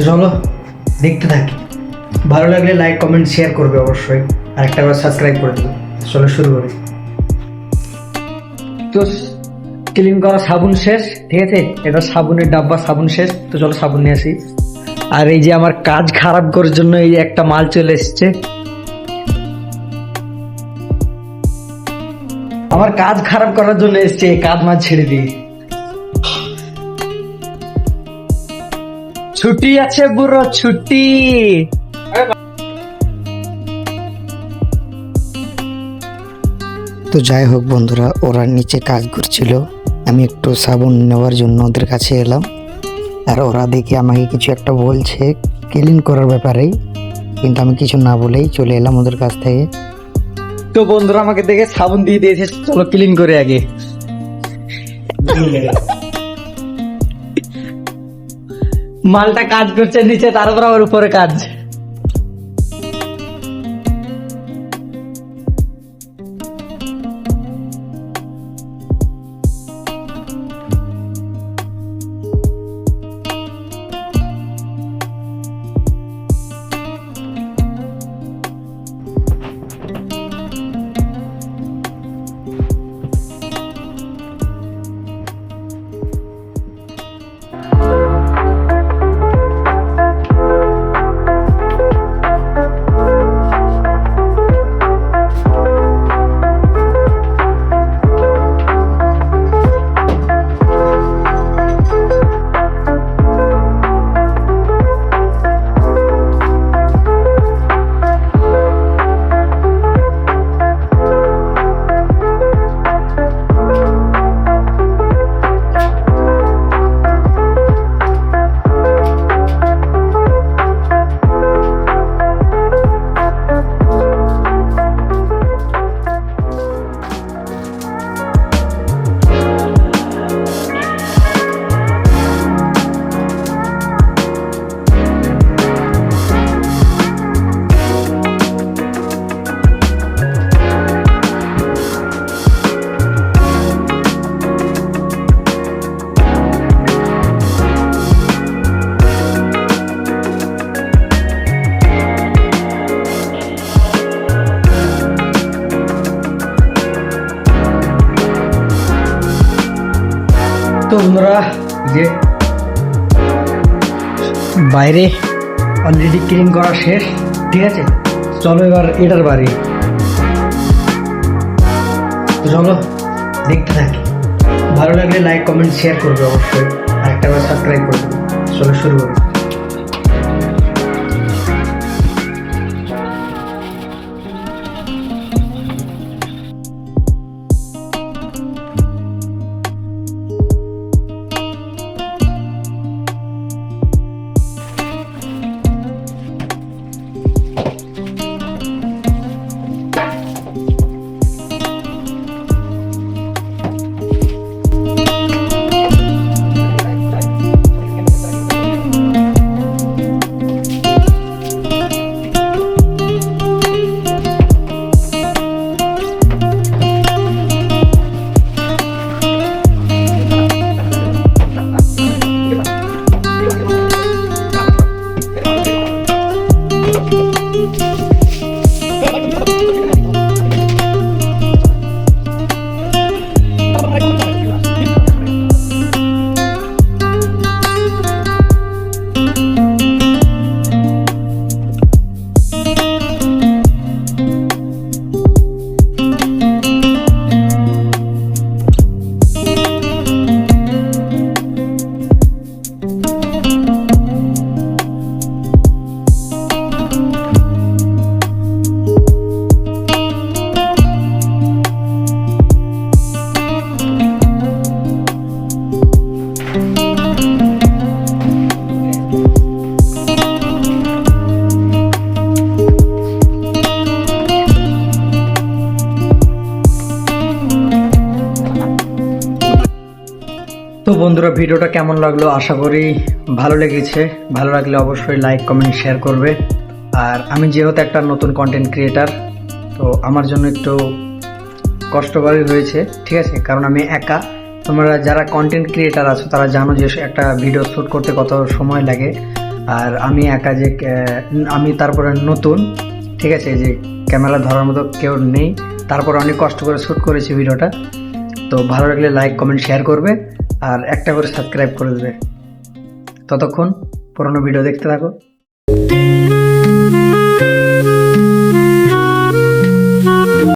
তো চলো, দেখতে থাকি। ভালো লাগলে লাইক কমেন্ট শেয়ার করবে অবশ্যই। আর একটা করে সাবস্ক্রাইব করে দেবে। চলো শুরু করি। তো ক্লিন করা সাবুন শেষ, ঠিক আছে? এটা সাবুনের ডাব্বা, সাবুন শেষ। তো চলো সাবুন নিয়ে আসি। আর এই যে আমার কাজ খারাপ করার জন্য এই একটা মাল চলে এসছে। আমার কাজ খারাপ করার জন্য এসছে কাজ মাল ছেড়ে দিই ছুটি আছে বুড়ো ছুটি। তো যাই হোক বন্ধুরা ওরা নিচে কাজ করছিল। আমি একটু সাবুন নেওয়ার জন্য ওদের কাছে এলাম। আর ওরা দেখে আমাকে কিছু একটা বলছে ক্লিন করার ব্যাপারেই কিন্তু আমি কিছু না বলেই চলে এলাম ওদের কাছ থেকে। তো বন্ধুরা আমাকে দেখে সাবুন দিয়ে দিয়েছে চলো ক্লিন করে আগে। মালটা কাজ করছে নিচে তারপর আবার উপরে কাজ। তো বন্ধুরা যে বাইরে অলরেডি ক্লিন করা শেষ, ঠিক আছে? চলো এবার এটার বাড়ি। চলো, দেখতে থাকি। ভালো লাগলে লাইক কমেন্ট শেয়ার করবে অবশ্যই। আর একটা করে সাবস্ক্রাইব করবে চলো শুরু করি। তো বন্ধুরা, ভিডিওটা কেমন লাগল? আশা করি ভালো লেগেছে। ভালো লাগলে অবশ্যই লাইক কমেন্ট শেয়ার করবে। আর আমি যেহেতু একটা নতুন কন্টেন্ট ক্রিয়েটার তো আমার জন্য একটু কষ্টকরই হয়েছে, ঠিক আছে? কারণ আমি একা। তোমরা যারা কন্টেন্ট ক্রিয়েটার আছো, তারা জানো যে একটা ভিডিও শ্যুট করতে কত সময় লাগে। আর আমি একা যে আমি তারপরে নতুন, ঠিক আছে? যে ক্যামেরা ধরার মতো কেউ নেই। তারপর অনেক কষ্ট করে শ্যুট করেছি ভিডিওটা তো ভালো লাগলে লাইক কমেন্ট শেয়ার করবে। আর একটা করে সাবস্ক্রাইব করে দেবে। ততক্ষণ পুরোনো ভিডিও দেখতে থাকো।